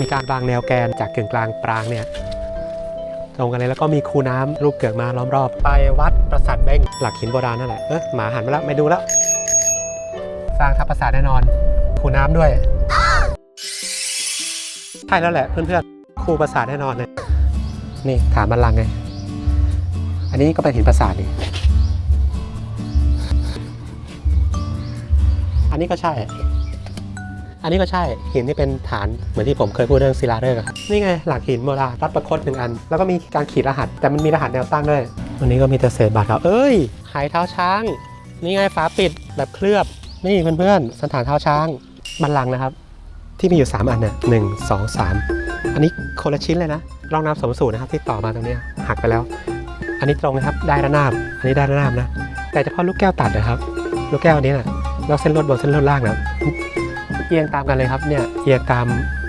มีการวางแนวแกนจากเกึ่งกลางปรางเนี่ยตรงกันเลยแล้วก็มีคูน้ำรูปเกือกมาล้อมรอบ ไปวัดปราสาทเบ้งหลักหินโบราณนั่นแหละเออหมาหันมาแล้วไม่ดูแล้ว สร้างทับปราสาทแน่นอน คูน้ำด้วยใช่แล้วแหละเพื่อนๆคูปราสาทแน่นอนเลยนี่ฐานบัลลังไง อันนี้ก็เป็นหินปราสาทนี่อันนี้ก็ใช่ อันนี้ก็ใช่หินที่เป็นฐานเหมือนที่ผมเคยพูดเรื่องศิลาฤกษ์อะครับนี่ไงหลักหินโบราณรัดประคตหนึ่งอัน แล้วก็มีการขีดรหัส แต่มันมีรหัสแนวตั้งด้วยวันนี้ก็มีแต่เศษบาทเราเอ้ยหายเท้าช้าง นี่ไงฝาปิดแบบเคลือบนี่เพื่อนๆสันฐานเท้าช้างบัลลังก์นะครับ ที่มีอยู่ 3 อันเนี่ยหนึ่งสองสามอันนี้คนละชิ้นเลยนะรองน้ำสมสูตรนะครับที่ต่อมาตรงเนี้ยหักไปแล้ว อันนี้ตรงนะครับได้ระนาบอันนี้ได้ระนาบนะ แต่เฉพาะลูกแก้วตัดนะครับ ลูกแก้วอันนี้นะแล้วเส้นลวดบนเส้นลวดล่างนะ เอียงตามกันเลยครับเนี่ยเอียงตาม